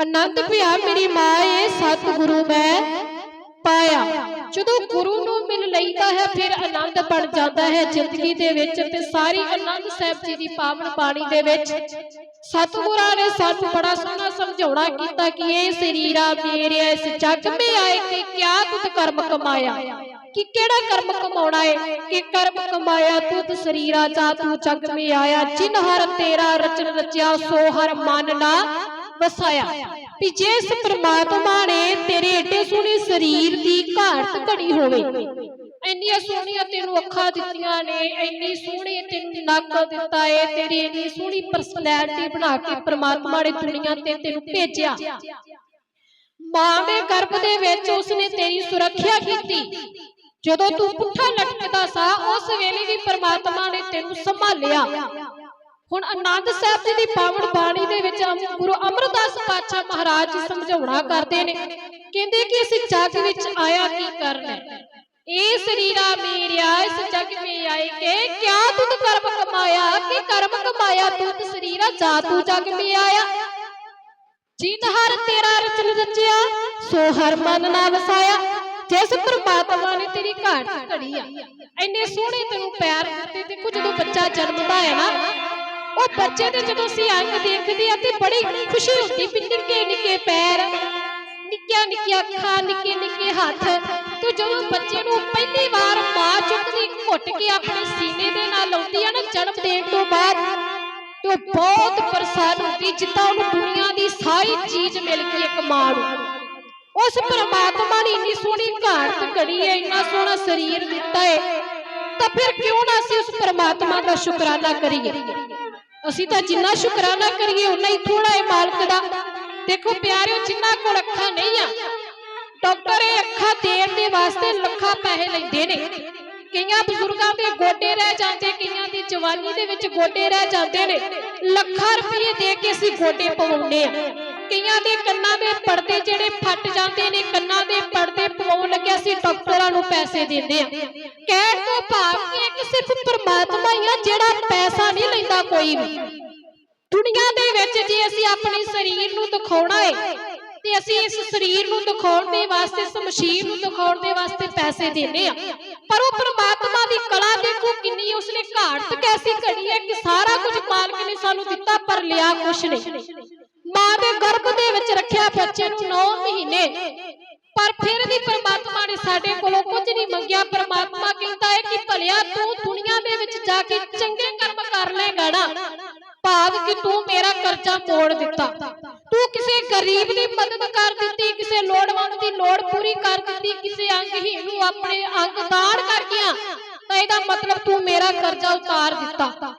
ਆਨੰਦ ਪਿਆ ਮੇਰੀ ਮਾਏ ਸਤਿਗੁਰੂ ਮੈਂ ਪਾਇਆ। ਜਦੋਂ ਗੁਰੂ ਨੂੰ ਮਿਲ ਲਈਦਾ ਹੈ ਫਿਰ ਆਨੰਦ ਬਣ ਜਾਂਦਾ ਹੈ ਜ਼ਿੰਦਗੀ ਦੇ ਵਿੱਚ ਤੇ ਸਾਰੀ ਆਨੰਦ ਸਾਹਿਬ ਜੀ ਦੀ ਪਾਵਨ ਬਾਣੀ ਦੇ ਵਿੱਚ। ਸਤਿਗੁਰਾਂ ਨੇ ਸਾਨੂੰ ਬੜਾ ਸੋਹਣਾ ਸਮਝਾਉਣਾ ਕੀਤਾ ਕਿ ਇਹ ਸਰੀਰਾ ਮੇਰੇ ਇਸ ਜਗ ਮੇ ਆਏ ਕਿ ਕਿਆ ਤੁਧ ਕਰਮ ਕਮਾਇਆ? ਕਿ ਕਿਹੜਾ ਕਰਮ ਕਮਾਉਣਾ ਹੈ? ਕਿ ਕਰਮ ਕਮਾਇਆ? ਤੁਧ ਸਰੀਰਾ ਜਾ ਤੂੰ ਜਗ ਮੇ ਆਇਆ। ਜਿਨ ਹਰ ਤੇਰਾ ਰਚਨ ਰਚਿਆ ਸੋ ਹਰ ਮਨ ਨਾ ਵਸਾਇਆ। ਵੀ ਜਿਸ ਪ੍ਰਮਾਤਮਾ ਨੇ ਤੇਰੇ ਏਡੇ ਸੋਹਣੇ ਸਰੀਰ ਦੀ ਘਾਟ ਘੜੀ ਹੋਵੇ, ਇੰਨੀਆਂ ਸੋਹਣੀਆਂ ਤੈਨੂੰ ਅੱਖਾਂ ਦਿੱਤੀਆਂ ਨੇ, ਇੰਨੀ ਸੋਹਣੀ ਤੈਨੂੰ ਨੱਕ ਦਿੱਤਾ ਏ, ਤੇਰੀ ਇੰਨੀ ਸੋਹਣੀ ਪਰਸਨੈਲਿਟੀ ਬਣਾ ਕੇ ਪ੍ਰਮਾਤਮਾ ਨੇ ਦੁਨੀਆ ਤੇ ਤੈਨੂੰ ਭੇਜਿਆ। ਮਾਂ ਦੇ ਗਰਭ ਦੇ ਵਿੱਚ ਉਸਨੇ ਤੇਰੀ ਸੁਰੱਖਿਆ ਕੀਤੀ। ਜਦੋਂ ਤੂੰ ਪੁੱਠਾ ਲਟਕਦਾ ਸਾ, ਉਸ ਵੇਲੇ ਵੀ ਪ੍ਰਮਾਤਮਾ ਨੇ ਤੈਨੂੰ ਸੰਭਾਲਿਆ। ਹੁਣ ਆਨੰਦ ਸਾਹਿਬ ਜੀ ਦੀ ਪਾਵਨ ਬਾਣੀ ਦੇ ਵਿੱਚ ਗੁਰੂ ਅਮਰਦਾਸ ਪਾਤਸ਼ਾਹ ਮਹਾਰਾਜ ਜੀ ਸਮਝਾਉਣਾ ਕਰਦੇ ਨੇ, ਕਹਿੰਦੇ ਕਿ ਇਸ ਜੱਗ ਵਿੱਚ ਆਇਆ ਕੀ ਕਰਨ? ਇਹ ਸਰੀਰਾ ਮੇਰਿਆ, ਇਸ ਜੱਗ ਮੇ ਆਏ ਕੇ, ਕਿਆ ਤੁਧ ਕਰਮ ਕਮਾਇਆ? ਕਿ ਕਰਮ ਕਮਾਇਆ ਤੁਧ ਸਰੀਰਾ ਜਾ ਤੂੰ ਜੱਗ ਮੇ ਆਇਆ। ਜਿਨ ਹਰ ਤੇਰਾ ਰਚਨ ਰਚਿਆ, ਸੋ ਹਰ ਮਨ ਨਾ ਵਸਾਇਆ। ਜਿਸ ਪਰਮਾਤਮਾ ਨੇ ਤੇਰੀ ਘਾਟ ਘੜੀ ਆ। ਇੰਨੇ ਸੋਹਣੇ ਤੈਨੂੰ ਪਿਆਰ ਦਿੱਤੇ ਦੇਖੋ ਜਦੋਂ ਬੱਚਾ ਜਨਮਦਾ ਹੈ ਨਾ ਉਹ ਬੱਚੇ ਦੇ ਜਦੋਂ ਅਸੀਂ ਅੰਗ ਦੇਖਦੇ ਆ ਤੇ ਬੜੀ ਖੁਸ਼ੀ ਹੁੰਦੀ ਵੀ ਨਿੱਕੇ ਨਿੱਕੇ ਪੈਰ, ਨਿੱਕੀਆਂ ਨਿੱਕੀਆਂ ਅੱਖਾਂ, ਨਿੱਕੇ ਨਿੱਕੇ ਹੱਥ। ਤੇ ਜਦੋਂ ਬੱਚੇ ਨੂੰ ਪਹਿਲੀ ਵਾਰ ਮਾਂ ਚੁੱਕਦੀ ਘੁੱਟ ਕੇ ਆਪਣੇ ਸੀਨੇ ਦੇ ਨਾਲ ਲਾਉਂਦੀ ਆ ਨਾ ਜਨਮ ਦੇਣ ਤੋਂ ਬਾਅਦ, ਤੇ ਉਹ ਬਹੁਤ ਪ੍ਰਸੰਨ ਹੁੰਦੀ, ਜਿੱਦਾਂ ਉਹਨੂੰ ਦੁਨੀਆ ਦੀ ਸਾਰੀ ਚੀਜ਼ ਮਿਲ ਗਈ ਇੱਕ ਮਾਂ ਨੂੰ। ਉਸ ਪਰਮਾਤਮਾ ਨੇ ਇੰਨੀ ਸੋਹਣੀ ਘਾਟ ਘੜੀ ਹੈ, ਇੰਨਾ ਸੋਹਣਾ ਸਰੀਰ ਦਿੱਤਾ ਹੈ, ਤਾਂ ਫਿਰ ਕਿਉਂ ਨਾ ਅਸੀਂ ਉਸ ਪਰਮਾਤਮਾ ਦਾ ਸ਼ੁਕਰਾਨਾ ਕਰੀਏ? ਅਸੀਂ ਤਾਂ ਜਿੰਨਾ ਸ਼ੁਕਰਾਨਾ ਕਰੀਏ ਉਨਾ ਹੀ ਥੋੜਾ ਹੈ ਮਾਲਕ ਦਾ। ਦੇਖੋ ਪਿਆਰਿਓ, ਜਿੰਨਾ ਕੋਲ ਅੱਖਾਂ ਨਹੀਂ ਆ, ਡਾਕਟਰ ਇਹ ਅੱਖਾਂ ਦੇਣ ਦੇ ਵਾਸਤੇ ਲੱਖਾਂ ਪੈਸੇ ਲੈਂਦੇ ਨੇ। ਕਈਆਂ ਬਜ਼ੁਰਗਾਂ ਦੇ ਗੋਡੇ ਰਹਿ ਜਾਂਦੇ, ਕਈਆਂ ਦੀ ਜਵਾਨੀ ਦੇ ਵਿੱਚ ਗੋਡੇ ਰਹਿ ਜਾਂਦੇ ਨੇ। ਲੱਖਾਂ ਰੁਪਏ ਦੇ ਕੇ ਅਸੀਂ ਗੋਡੇ ਪਵਾਉਂਦੇ ਆ। ਕਈਆਂ ਦੇ ਕੰਨਾਂ ਦੇ ਪਰਦੇ ਜਿਹੜੇ ਫਟ ਜਾਂਦੇ ਨੇ, ਕੰਨਾਂ ਦੇ ਪਰਦੇ ਪਵਾਉਣ ਲੱਗਿਆ ਸੀ ਡਾਕਟਰਾਂ ਪੈਸੇ ਦਿੰਦੇ ਆ। ਕਹਿਣ ਤੋਂ ਭਾਵ ਕਿ ਸਿਰਫ ਪਰਮਾਤਮਾ ਹੀ ਆ, ਜਿਹੜਾ ਪੈਸਾ ਨਹੀਂ ਲੈਂਦਾ ਕੋਈ ਵੀ। ਦੁਨੀਆ ਦੇ ਵਿੱਚ ਜੇ ਅਸੀਂ ਆਪਣੇ ਸਰੀਰ ਨੂੰ ਦਿਖਾਉਣਾ ਹੈ ਤੇ ਅਸੀਂ ਇਸ ਸਰੀਰ ਨੂੰ ਦਿਖਾਉਣ ਦੇ ਵਾਸਤੇ, ਇਸ ਨੂੰ ਦਿਖਾਉਣ ਦੇ ਵਾਸਤੇ ਪੈਸੇ ਦਿੰਦੇ ਆ। ਪਰ ਉਹ ਪ੍ਰਮਾਤਮਾ ਦੀ ਕਲਾ ਦੇਖੋ ਕਿੰਨੀ ਉਸਨੇ ਘਾਟ ਕੈਸੀ ਘੜੀ ਹੈ ਕਿ ਸਾਰਾ ਕੁਝ ਮਾਲਕ ਨੇ ਸਾਨੂੰ ਦਿੱਤਾ, ਪਰ ਲਿਆ ਕੁਛ ਨਹੀਂ। ਮਾਂ ਦੇ ਗਰਭ ਦੇ ਵਿੱਚ ਰੱਖਿਆ ਬੱਚੇ ਨੂੰ 9 ਮਹੀਨੇ। ਪਰ ਫਿਰ ਵੀ ਪ੍ਰਮਾਤਮਾ ਨੇ ਸਾਡੇ ਕੋਲੋਂ ਕੁਝ ਨਹੀਂ ਮੰਗਿਆ। ਪ੍ਰਮਾਤਮਾ ਕਹਿੰਦਾ ਹੈ ਕਿ ਭਲਿਆ ਤੂੰ ਦੁਨੀਆ ਦੇ ਵਿੱਚ ਜਾ ਕੇ ਚੰਗੇ ਕਰਮ ਕਰ ਲੇਗਾ ਨਾ ਭਾਵ ਕਿ ਤੂੰ ਮੇਰਾ ਕਰਜ਼ਾ ਮੋੜ ਦਿੱਤਾ। ਤੂੰ ਕਿਸੇ ਗਰੀਬ ਦੀ ਮਦਦ ਕਰ ਦਿੱਤੀ, ਕਿਸੇ ਲੋੜਵੰਦ ਦੀ ਲੋੜ ਪੂਰੀ ਕਰ ਦਿੱਤੀ, ਕਿਸੇ ਅੰਗਹੀਣ ਨੂੰ ਆਪਣੇ ਅੰਗ ਦਾਨ ਕਰ ਗਿਆ। ਤਾਂ ਇਹਦਾ ਮਤਲਬ ਤੂੰ ਮੇਰਾ ਕਰਜ਼ਾ ਉਤਾਰ ਦਿੱਤਾ।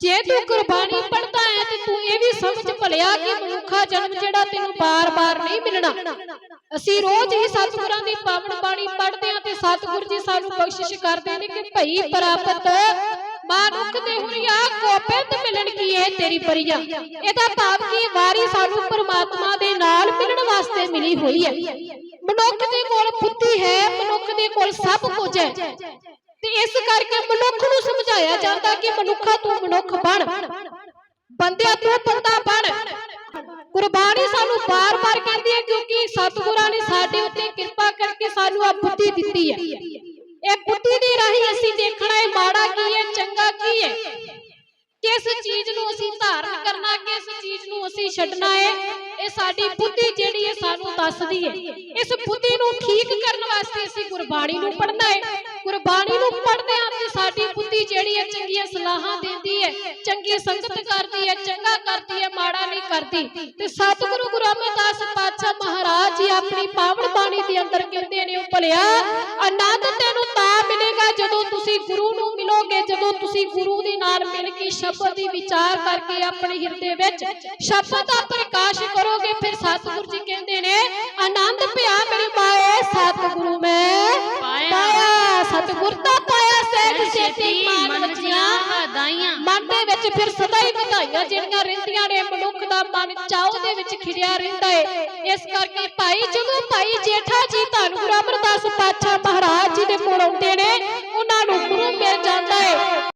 ਜੇ ਤੂੰ ਕੁਰਬਾਨੀ ਪੜਦਾ ਹੈ ਤੇ ਤੂੰ ਇਹ ਵੀ ਸਮਝ ਭਲਿਆ ਕਿ ਮਨੁੱਖਾ ਜਨਮ ਜਿਹੜਾ ਤੈਨੂੰ ਬਾਰ-ਬਾਰ ਨਹੀਂ ਮਿਲਣਾ। ਅਸੀਂ ਰੋਜ਼ ਹੀ ਸਤਿਗੁਰਾਂ ਦੀ ਪਾਵਨ ਬਾਣੀ ਪੜ੍ਹਦੇ ਹਾਂ ਤੇ ਸਤਿਗੁਰ ਜੀ ਸਾਨੂੰ ਬਖਸ਼ਿਸ਼ ਕਰਦੇ ਨੇ ਕਿ ਭਈ ਪ੍ਰਾਪਤ ਮਾਨੁਖ ਦੇ ਹੁਰੀਆ ਗੋਬਿੰਦ ਮਿਲਣ ਕੀ ਹੈ ਤੇਰੀ ਪਰੀਆ ਇਹਦਾ ਭਾਵ ਕੀ ਵਾਰੀ ਸਾਨੂੰ ਪਰਮਾਤਮਾ ਦੇ ਨਾਲ ਮਿਲਣ ਵਾਸਤੇ ਮਿਲੀ ਹੋਈ ਹੈ। ਮਨੁੱਖ ਦੇ ਕੋਲ ਬੁੱਧੀ ਹੈ, ਮਨੁੱਖ ਦੇ ਕੋਲ ਸਭ ਕੁਝ ਹੈ। ਤੇ ਇਸ ਕਰਕੇ ਮਨੁੱਖ ਨੂੰ ਸਮਝਾਇਆ ਜਾਂਦਾ ਕਿ ਮਨੁੱਖਾ ਤੂੰ ਮਨੁੱਖ ਬਣ। ਬੰਦਿਆ ਤੂੰ ਬੰਦਾ ਬਣ। ਕੁਰਬਾਨੀ ਸਾਨੂੰ ਬਾਰ-ਬਾਰ ਕਹਿੰਦੀ ਹੈ ਕਿਉਂਕਿ ਸਤਿਗੁਰਾਂ ਨੇ ਸਾਡੇ ਉੱਤੇ ਕਿਰਪਾ ਕਰਕੇ ਸਾਨੂੰ ਆ ਬੁੱਧੀ ਦਿੱਤੀ ਹੈ। ਇਹ ਬੁੱਧੀ ਦੇ ਰਾਹੀਂ ਅਸੀਂ ਦੇਖਣਾ ਹੈ ਮਾੜਾ ਕੀ ਹੈ, ਚੰਗਾ ਕੀ ਹੈ। ਕਿਸ ਚੀਜ਼ ਨੂੰ ਅਸੀਂ ਧਾਰਨ ਕਰਨਾ, ਕਿਸ ਚੀਜ਼ ਨੂੰ ਅਸੀਂ ਛੱਡਣਾ ਹੈ, ਇਹ ਸਾਡੀ ਬੁੱਧੀ ਜਿਹੜੀ ਹੈ ਸਾਨੂੰ ਦੱਸਦੀ ਹੈ। ਇਸ ਬੁੱਧੀ ਨੂੰ ਠੀਕ ਕਰਨ ਵਾਸਤੇ ਅਸੀਂ ਗੁਰਬਾਣੀ ਨੂੰ ਪੜ੍ਹਨਾ ਹੈ। ਗੁਰਬਾਣੀ ਨੂੰ ਪੜ੍ਹਦੇ ਹਾਂ ਤੇ ਸਾਡੀ ਬੁੱਧੀ ਜਿਹੜੀ ਹੈ ਚੰਗੀਆਂ ਸਲਾਹਾਂ ਦਿੰਦੀ ਹੈ ਚੰਗੀ ਸੰਗਤ ਕਰਦੀ ਹੈ ਚੰਗਾ ਕਰਦੀ ਹੈ ਮਾੜਾ ਨਹੀਂ ਕਰਦੀ। ਤੇ ਸਤਿਗੁਰੂ ਗੁਰੂ ਅਮਰਦਾਸ ਪਾਤਸ਼ਾਹ ਮਹਾਰਾਜ ਜੀ ਆਪਣੀ ਪਾਵਨ ਬਾਣੀ ਦੇ ਅੰਦਰ ਕਹਿੰਦੇ ਨੇ ਉਹ ਭਲਿਆ ਆਨੰਦ ਤੈਨੂੰ ਤਾਂ ਮਿਲੇਗਾ ਜਦੋਂ ਤੁਸੀਂ ਗੁਰੂ ਨੂੰ ਮਿਲੋਗੇ ਜਦੋਂ ਤੁਸੀਂ ਗੁਰੂ ਦੇ ਨਾਲ ਮਿਲ ਕੇ ਸ਼ਬਦ ਦੀ ਵਿਚਾਰ ਕਰਕੇ ਆਪਣੇ ਹਿਰਦੇ ਵਿੱਚ ਸ਼ਬਦ ਦਾ ਪ੍ਰਕਾਸ਼ ਕਰੋਗੇ ਫਿਰ ਸਤਿਗੁਰੂ ਜੀ ਕਹਿੰਦੇ ਨੇ ਆਨੰਦ ਪਿਆ ਮੇਰੀ ਮਾਏ ਸਤਿਗੁਰੂ ਮੈਂ ਪਾਇਆ। ਸਤਿਗੁਰ ਵਿੱਚ ਫਿਰ ਸਦਾ ਹੀ ਵਧਾਈਆਂ ਜਿਹੜੀਆਂ ਰਹਿੰਦੀਆਂ ਨੇ, ਮਨੁੱਖ ਦਾ ਮਨ ਚਾਉ ਦੇ ਵਿੱਚ ਖਿੜਿਆ ਰਹਿੰਦਾ ਹੈ ਇਸ ਕਰਕੇ ਭਾਈ ਜਦੋਂ ਭਾਈ ਜੇਠਾ ਜੀ ਧੰਨ ਗੁਰੂ ਅਮਰਦਾਸ ਪਾਤਸ਼ਾਹ ਮਹਾਰਾਜ ਜੀ ਦੇ ਕੋਲ ਆਉਂਦੇ ਨੇ, ਉਹਨਾਂ ਨੂੰ ਗੁਰੂ ਮਿਲ ਜਾਂਦਾ ਹੈ